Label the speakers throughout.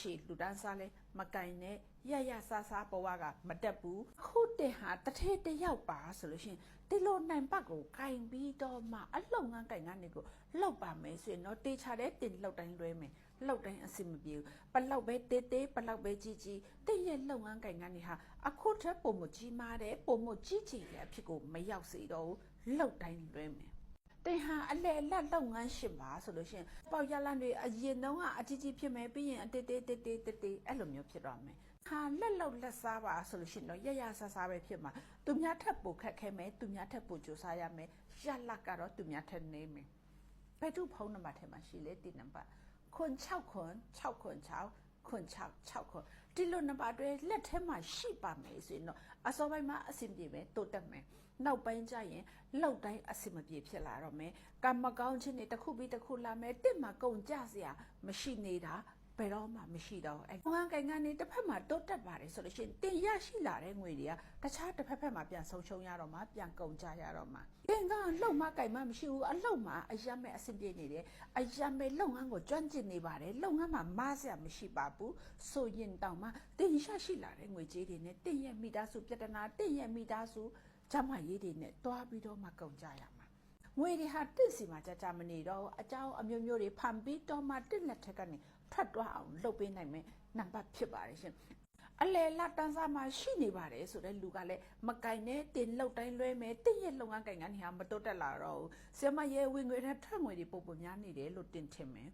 Speaker 1: ချီလူတန်းစားလဲမကင်နဲ့ရရဆာဆာဘဝကမတက်ဘူးအခုတင်ဟာတထေတယောက်ပါဆိုလို့ရှရင်ဒီလိုနိုင်ပတ်ကိုကင်ပြီးတော့မှအလှုပ်ငန်းကင်ငန်းတွေကိုလောက်ပါမယ်ဆိုရင်တော့တေချာတဲ့တင်လောက်တိုင်းလွဲမယ်လောက်တိုင်းအဆင်မပြေဘူးပလောက်ပဲတေးတေးပလောက်ပဲကြီးကြီးတင်ရဲ့လှုပ်ငန်းကင်ငန်းတွေဟာအခုထက်ပုံမကြီးမားတဲ့ပုံမကြီးကြီးရဲ့အဖြစ်ကိုမရောက်စေတော့ဘူးလောက်တိုင်းလွဲမယ်တ င်ဟာအလဲအလတ်လုပ်ငန်းရှင်ပါဆိုလို့ရှရင်ပေါက်ရလန်းတွေအရင်တုန်းကအကြီးကြီးဖြစ်မယ်ပြီးရင်အတေးတေးတေးတေးတေးတေးအဲ့လိုမျိုးဖြစ်တော့မယ်ခါလက်လောက်လက်စားပါဆိုလို့ရှရင်တော့ရရဆဆပဲဖြစ်မှာသူများထက်ပိုခက်ခဲမယ်သူများထက်ပိုကြိုးစားရမယ်ရလက်ကတော့သူများထက်နေမယ်ဘယ်သူဖုန်းနံပါတ်ထဲမှာရှိလဲဒီနံပါတ်ခွန်6ခွန်6ခွန်6 ခွန်6 6ခွန်ဒီလိုနံပါတ်တွေလက်ထဲမှာရှိပါမယ်ဆိုရင်တော့အစောပိုင်းမှာအဆင်ပြေမယ်တိုးတက်မယ်နောက်ပိုင်းကျရင်လောက်တိုင်းအဆင်မပြေဖြစ်လာတော့မယ်ကံမကောင်းခြင်းတွေတစ်ခုပြီးတစ်ခုလာမယ်တစ်မှာကုန်ကြစရာမရှိနေတာ ဘယ်တော့မှမရှိတော့ဘူးအဲငန်းကင်ကနေတစ်ဖက်မှာတိုးတက်ပါတယ်ဆိုလို့ရှိရင်တင်ရရှိလာတဲ့ငွေတွေကတခြားတစ်ဖက်ဖက်မှာပြန်ဆုံးရှုံးရတော့မှပြန်ကုန်ကြရတော့မှတင်ကလှုပ်မကင်မမရှိဘူးအလှုပ်မှာအယမ်းမဲ့အဆင်ပြေနေတယ်အယမ်းမဲ့လုပ်ငန်းကိုကျွမ်းကျင်နေပါတယ်လုပ်ငန်းမှာမားစရာမရှိပါဘူးဆိုရင်တောင်မှတင်ရရှိလာတဲ့ငွေကြေးတွေနဲ့တင်ရဲ့မိသားစုပြဿနာတင်ရဲ့မိသားစုကျမရေးတွေနဲ့တွားပြီးတော့မှကုန်ကြရမှာ ငွေတွေဟာတစ်စီမှာကြာကြာမနေတော့ဘူးအကြောင်းအမျိုးမျိုးတွေဖန်ပြီးတော့မှတစ်လက်ထက်ကနေထွက်သွားအောင်လုပ်ပေးနိုင်မယ်နံပါတ်ဖြစ်ပါတယ်ရှင်အလဲလာတန်းစားမှာရှိနေပါတယ်ဆိုတဲ့လူကလည်းမကင်နဲ့တင်လောက်တိုင်းလွဲမယ်တင်ရဲ့လုပ်ငန်းကင်ကနေဟာမတိုးတက်လာတော့ဘူးဆရာမရဲ့ဝင်ငွေနဲ့ထွက်ငွေတွေပုံပုံများနေတယ်လို့တင်ထင်မယ်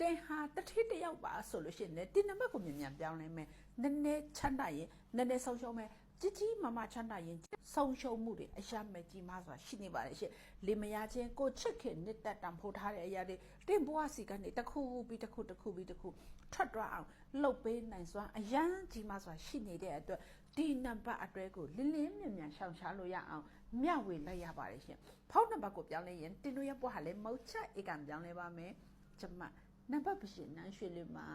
Speaker 1: တင်ဟာတတိတယောက်ပါဆိုလို့ရှိရင်လည်းတင်နံပါတ်ကိုမြန်မြန်ပြောင်းလဲမယ်နည်းနည်းချမ်းသာရင်နည်းနည်းဆုံးရှုံးမယ် ကြီးကြီးမားမားချမ်းသာရင်ဆုံးရှုံးမှုတွေအရှာမဲ့ကြီးမားစွာရှိနေပါတယ်ရှင်လေမယားချင်းကိုချစ်ခင်နှစ်သက်တံဖိုးထားတဲ့အရာတွေတင်ဘွားစီကနေတစ်ခုပြီးတစ်ခုတစ်ခုပြီးတစ်ခုထွက်သွားအောင်လှုပ်ပေးနိုင်စွာအရန်ကြီးမားစွာရှိနေတဲ့အတွက်ဒီနံပါတ်အတွဲကိုလင်းလင်းမြန်မြန်ရှောင်ရှားလို့ရအောင်မျှဝေလိုက်ရပါတယ်ရှင်ဖုန်းနံပါတ်ကိုပြောင်းလဲရင်တင်တို့ရဲ့ဘွားဟာလည်းမဟုတ်ချက်ဧကံပြောင်းလဲပါမယ်ကျမနံပါတ်ပရှင်နန်းရွှေလေးမှာ